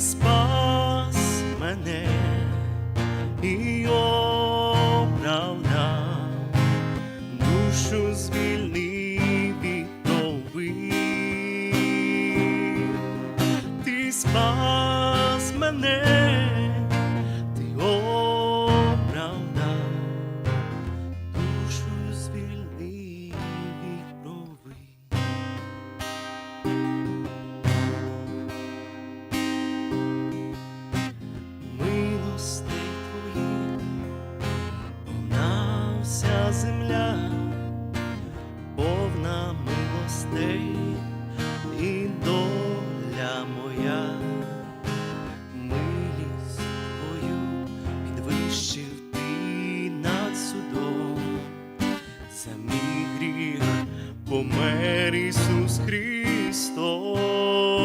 спас мене і оправдав, душу звільнив від новин. Ти спас мене земля, повна милостей і доля моя, милість твою підвищив ти над судом, за мій гріх помер Ісус Христос.